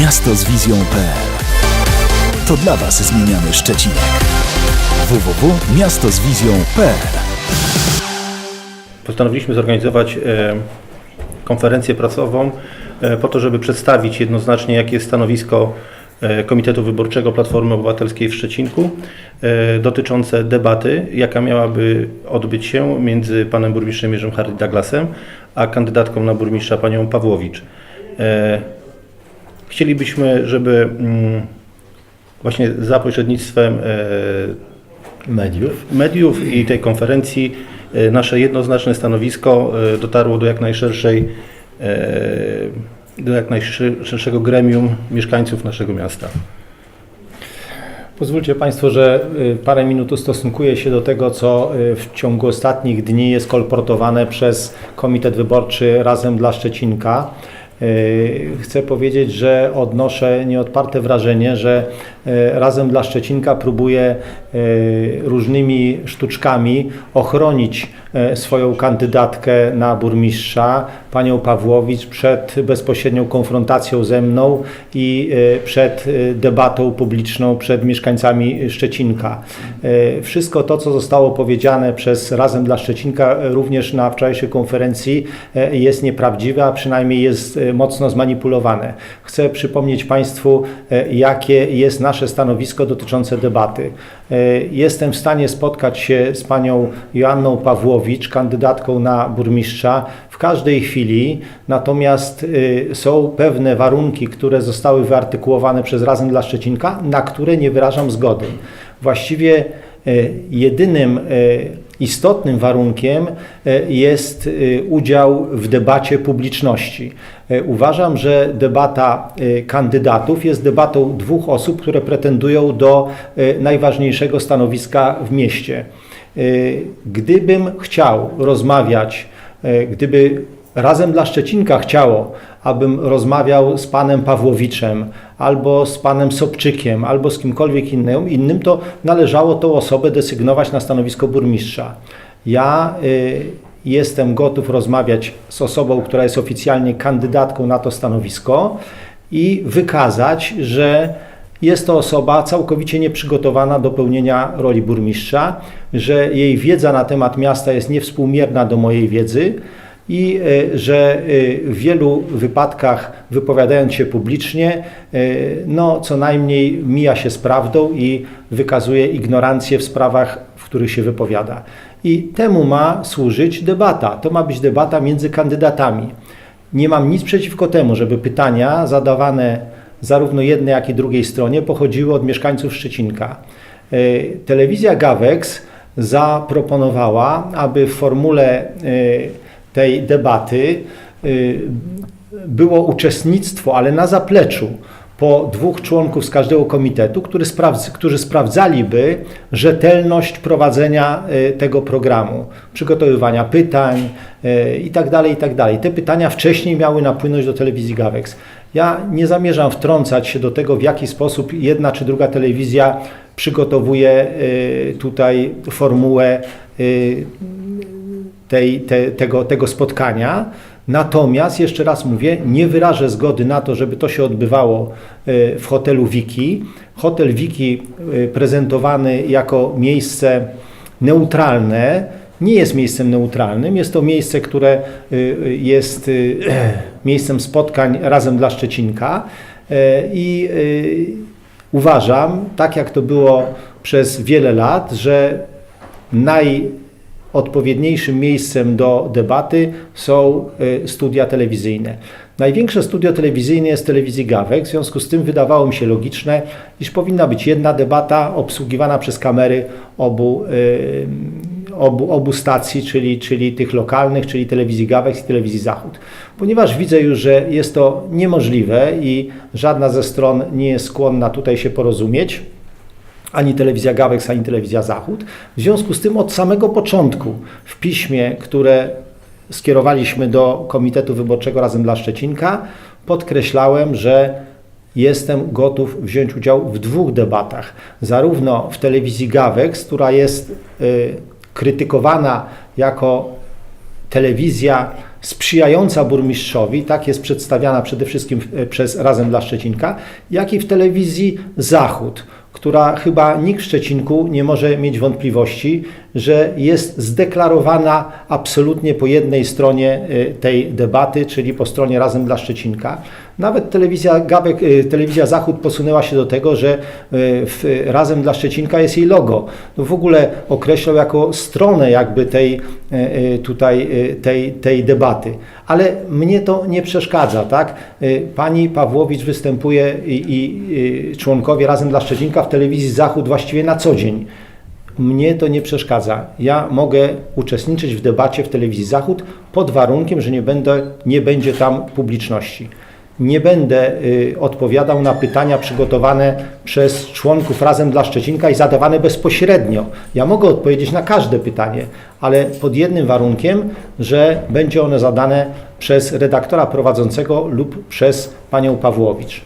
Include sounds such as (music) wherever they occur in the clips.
Miasto z wizją.pl To dla Was zmieniamy Szczecinek. www.miastozwizją.pl Postanowiliśmy zorganizować e, konferencję prasową e, po to, żeby przedstawić jednoznacznie, jakie jest stanowisko e, Komitetu Wyborczego Platformy Obywatelskiej w Szczecinku dotyczące debaty, jaka miałaby odbyć się między panem burmistrzem Jerzym Harry Douglasem, a kandydatką na burmistrza panią Pawłowicz. Chcielibyśmy, żeby mm, właśnie za pośrednictwem e, mediów. mediów i tej konferencji e, nasze jednoznaczne stanowisko e, dotarło do jak najszerszej, do jak najszerszego gremium mieszkańców naszego miasta. Pozwólcie Państwo, że parę minut ustosunkuję się do tego, co w ciągu ostatnich dni jest kolportowane przez Komitet Wyborczy Razem dla Szczecinka. Y, Chcę powiedzieć, że odnoszę nieodparte wrażenie, że y, Razem dla Szczecinka próbuje y, różnymi sztuczkami ochronić swoją kandydatkę na burmistrza, panią Pawłowicz, przed bezpośrednią konfrontacją ze mną i y, przed y, debatą publiczną przed mieszkańcami Szczecinka. Y, Wszystko to, co zostało powiedziane przez Razem dla Szczecinka, również na wczorajszej konferencji, jest nieprawdziwe, a przynajmniej jest mocno zmanipulowane. Chcę przypomnieć Państwu, jakie jest nasze stanowisko dotyczące debaty. Y, Jestem w stanie spotkać się z panią Joanną Pawłowicz, kandydatką na burmistrza, w każdej chwili, natomiast y, są pewne warunki, które zostały wyartykułowane przez Razem dla Szczecinka, na które nie wyrażam zgody. Właściwie y, jedynym istotnym warunkiem y, jest y, udział w debacie publiczności. Y, Uważam, że debata kandydatów jest debatą dwóch osób, które pretendują do najważniejszego stanowiska w mieście. Gdybym chciał rozmawiać, gdyby razem dla Szczecinka chciało, abym rozmawiał z panem Pawłowiczem, albo z panem Sobczykiem, albo z kimkolwiek innym, innym to należało tą osobę desygnować na stanowisko burmistrza. Ja y, jestem gotów rozmawiać z osobą, która jest oficjalnie kandydatką na to stanowisko i wykazać, że jest to osoba całkowicie nieprzygotowana do pełnienia roli burmistrza, że jej wiedza na temat miasta jest niewspółmierna do mojej wiedzy i e, że e, w wielu wypadkach wypowiadając się publicznie, e, no co najmniej mija się z prawdą i wykazuje ignorancję w sprawach, w których się wypowiada. I temu ma służyć debata. To ma być debata między kandydatami. Nie mam nic przeciwko temu, żeby pytania zadawane zarówno jednej, jak i drugiej stronie pochodziły od mieszkańców Szczecinka. Telewizja Gawex zaproponowała, aby w formule tej debaty y, było uczestnictwo, ale na zapleczu po dwóch członków z każdego komitetu, który sprawdz, którzy sprawdzaliby rzetelność prowadzenia y, tego programu, przygotowywania pytań y, itd., itd. Te pytania wcześniej miały napłynąć do telewizji Gawex. Ja nie zamierzam wtrącać się do tego, w jaki sposób jedna czy druga telewizja przygotowuje tutaj formułę tej, te, tego, tego spotkania. Natomiast, jeszcze raz mówię, nie wyrażę zgody na to, żeby to się odbywało y, w hotelu Wiki. Hotel Wiki y, prezentowany jako miejsce neutralne nie jest miejscem neutralnym. Jest to miejsce, które y, jest (clears throat) miejscem spotkań razem dla Szczecinka i uważam, tak jak to było przez wiele lat, że najodpowiedniejszym miejscem do debaty są y, studia telewizyjne. Największe studio telewizyjne jest telewizji Gawek, w związku z tym wydawało mi się logiczne, iż powinna być jedna debata obsługiwana przez kamery obu, y, obu, obu stacji, czyli, czyli tych lokalnych, czyli telewizji Gawek i telewizji Zachód. Ponieważ widzę już, że jest to niemożliwe i żadna ze stron nie jest skłonna tutaj się porozumieć, ani telewizja Gawex, ani telewizja Zachód. W związku z tym od samego początku w piśmie, które skierowaliśmy do Komitetu Wyborczego Razem dla Szczecinka, podkreślałem, że jestem gotów wziąć udział w dwóch debatach. Zarówno w telewizji Gawex, która jest y, krytykowana jako telewizja sprzyjająca burmistrzowi, tak jest przedstawiana przede wszystkim e, przez Razem dla Szczecinka, jak i w telewizji Zachód, która chyba nikt w Szczecinku nie może mieć wątpliwości, że jest zdeklarowana absolutnie po jednej stronie y, tej debaty, czyli po stronie Razem dla Szczecinka. Nawet telewizja, Gabek, y, telewizja Zachód posunęła się do tego, że y, w Razem dla Szczecinka jest jej logo. No w ogóle określał jako stronę jakby tej, tutaj, tej, tej debaty. Ale mnie to nie przeszkadza, tak? Pani Pawłowicz występuje i, i członkowie Razem dla Szczecinka w telewizji Zachód właściwie na co dzień. Mnie to nie przeszkadza. Ja mogę uczestniczyć w debacie w telewizji Zachód pod warunkiem, że nie, będę, nie będzie tam publiczności. Nie będę y, odpowiadał na pytania przygotowane przez członków Razem dla Szczecinka i zadawane bezpośrednio. Ja mogę odpowiedzieć na każde pytanie, ale pod jednym warunkiem, że będzie one zadane przez redaktora prowadzącego lub przez panią Pawłowicz.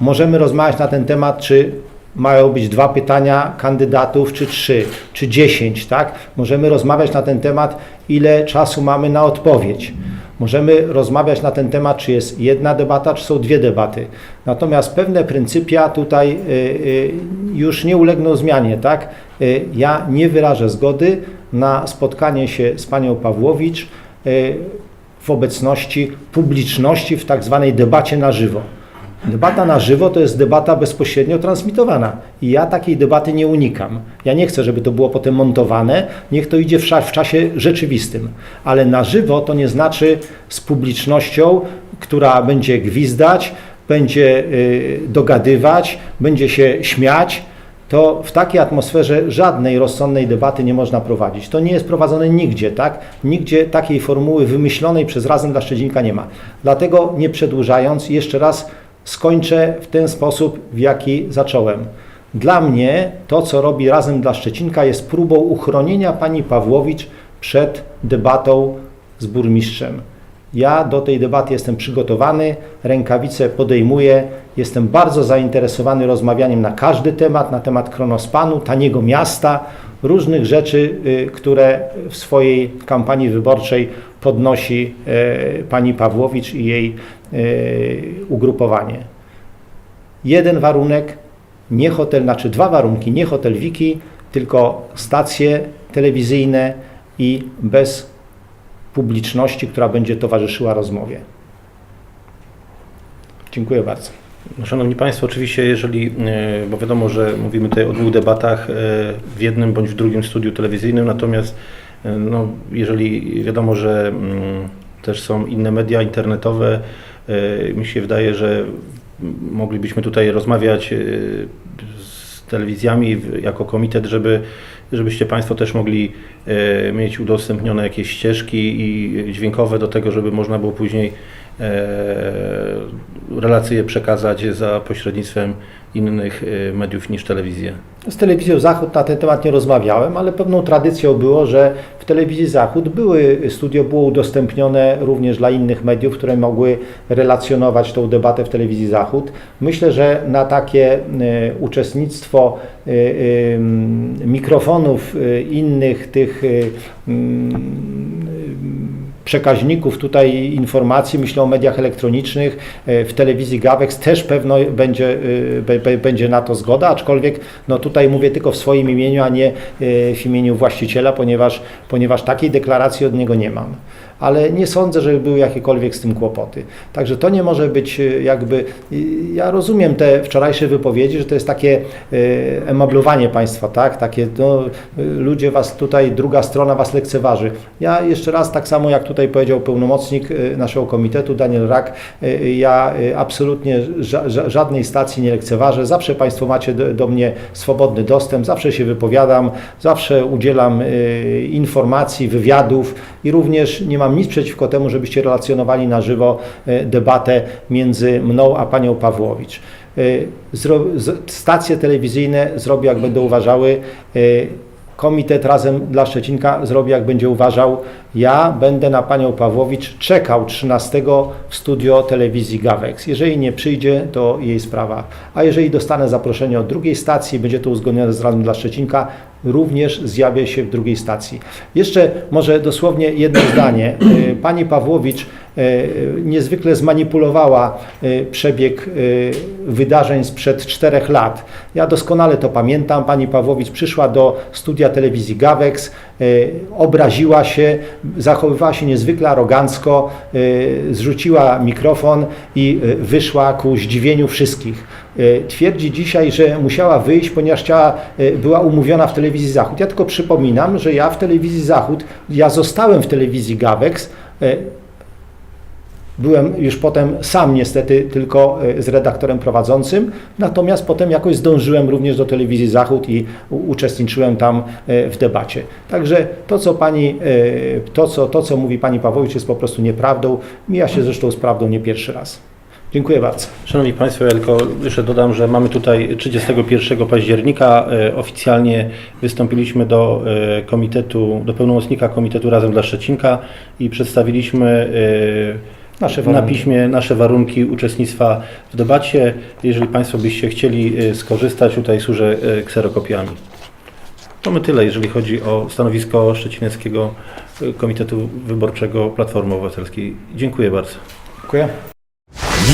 Możemy rozmawiać na ten temat, czy mają być dwa pytania kandydatów, czy trzy, czy dziesięć, tak? Możemy rozmawiać na ten temat, ile czasu mamy na odpowiedź. Możemy rozmawiać na ten temat, czy jest jedna debata, czy są dwie debaty. Natomiast pewne pryncypia tutaj y, y, już nie ulegną zmianie, tak? Y, Ja nie wyrażę zgody na spotkanie się z panią Pawłowicz w obecności publiczności w tak zwanej debacie na żywo. Debata na żywo to jest debata bezpośrednio transmitowana i ja takiej debaty nie unikam. Ja nie chcę, żeby to było potem montowane, niech to idzie w, w czasie rzeczywistym. Ale na żywo to nie znaczy z publicznością, która będzie gwizdać, będzie y, dogadywać, będzie się śmiać. To w takiej atmosferze żadnej rozsądnej debaty nie można prowadzić. To nie jest prowadzone nigdzie, tak? Nigdzie takiej formuły wymyślonej przez Razem dla Szczecinka nie ma. Dlatego nie przedłużając, jeszcze raz skończę w ten sposób, w jaki zacząłem. Dla mnie to, co robi Razem dla Szczecinka, jest próbą uchronienia pani Pawłowicz przed debatą z burmistrzem. Ja do tej debaty jestem przygotowany, rękawice podejmuję, jestem bardzo zainteresowany rozmawianiem na każdy temat, na temat kronospanu, taniego miasta, różnych rzeczy, y, które w swojej kampanii wyborczej podnosi y, pani Pawłowicz i jej y, ugrupowanie. Jeden warunek, nie hotel, znaczy dwa warunki, nie hotel Wiki, tylko stacje telewizyjne i bez publiczności, która będzie towarzyszyła rozmowie. Dziękuję bardzo. No, Szanowni Państwo, oczywiście, jeżeli, e, bo wiadomo, że mówimy tutaj o dwóch debatach e, w jednym bądź w drugim studiu telewizyjnym, natomiast e, no, jeżeli wiadomo, że mm, też są inne media internetowe, mi się wydaje, że moglibyśmy tutaj rozmawiać z telewizjami jako komitet, żeby, żebyście Państwo też mogli mieć udostępnione jakieś ścieżki i dźwiękowe do tego, żeby można było później relacje przekazać za pośrednictwem innych e, mediów niż telewizję. Z telewizją Zachód na ten temat nie rozmawiałem, ale pewną tradycją było, że w telewizji Zachód były, studio było udostępnione również dla innych mediów, które mogły relacjonować tą debatę w telewizji Zachód. Myślę, że na takie e, uczestnictwo e, e, mikrofonów e, innych tych e, przekaźników tutaj informacji, myślę o mediach elektronicznych, e, w telewizji Gawex też pewno będzie, e, będzie na to zgoda, aczkolwiek no tutaj mówię tylko w swoim imieniu, a nie e, w imieniu właściciela, ponieważ, ponieważ takiej deklaracji od niego nie mam. Ale nie sądzę, żeby były jakiekolwiek z tym kłopoty. Także to nie może być jakby. Ja rozumiem te wczorajsze wypowiedzi, że to jest takie emablowanie państwa, tak? Takie no, ludzie was tutaj, druga strona was lekceważy. Ja jeszcze raz, tak samo jak tutaj powiedział pełnomocnik e, naszego komitetu, Daniel Rak, e, ja e, absolutnie ża ża- żadnej stacji nie lekceważę. Zawsze Państwo macie do, mnie swobodny dostęp, zawsze się wypowiadam, zawsze udzielam informacji, wywiadów i również nie mam nic przeciwko temu, żebyście relacjonowali na żywo debatę między mną a panią Pawłowicz. Stacje telewizyjne zrobią, jak będą uważały. Komitet razem dla Szczecinka zrobi, jak będzie uważał. Ja będę na panią Pawłowicz czekał 13 w studio telewizji Gawex. Jeżeli nie przyjdzie, to jej sprawa. A jeżeli dostanę zaproszenie od drugiej stacji, będzie to uzgodnione z Razem dla Szczecinka, również zjawia się w drugiej stacji. Jeszcze może dosłownie jedno (clears throat) zdanie. Y, Pani Pawłowicz y, niezwykle zmanipulowała y, przebieg wydarzeń sprzed czterech lat. Ja doskonale to pamiętam. Pani Pawłowicz przyszła do studia telewizji Gawex, obraziła się, zachowywała się niezwykle arogancko, zrzuciła mikrofon i wyszła ku zdziwieniu wszystkich. Y, Twierdzi dzisiaj, że musiała wyjść, ponieważ chciała, y, była umówiona w telewizji Zachód. Ja tylko przypominam, że ja w telewizji Zachód, ja zostałem w telewizji Gawex, y, Byłem już potem sam niestety tylko e, z redaktorem prowadzącym, natomiast potem jakoś zdążyłem również do telewizji Zachód i uczestniczyłem tam e, w debacie. Także to co, pani, e, to, co, to, co mówi pani Pawłowicz jest po prostu nieprawdą. Mija się zresztą z prawdą nie pierwszy raz. Dziękuję bardzo. Szanowni Państwo, ja tylko jeszcze dodam, że mamy tutaj 31 października e, oficjalnie wystąpiliśmy do e, komitetu, do pełnomocnika Komitetu Razem dla Szczecinka i przedstawiliśmy e, Nasze na piśmie nasze warunki uczestnictwa w debacie. Jeżeli Państwo byście chcieli skorzystać, tutaj służę kserokopiami. To my tyle, jeżeli chodzi o stanowisko Szczecineckiego Komitetu Wyborczego Platformy Obywatelskiej. Dziękuję bardzo. Dziękuję.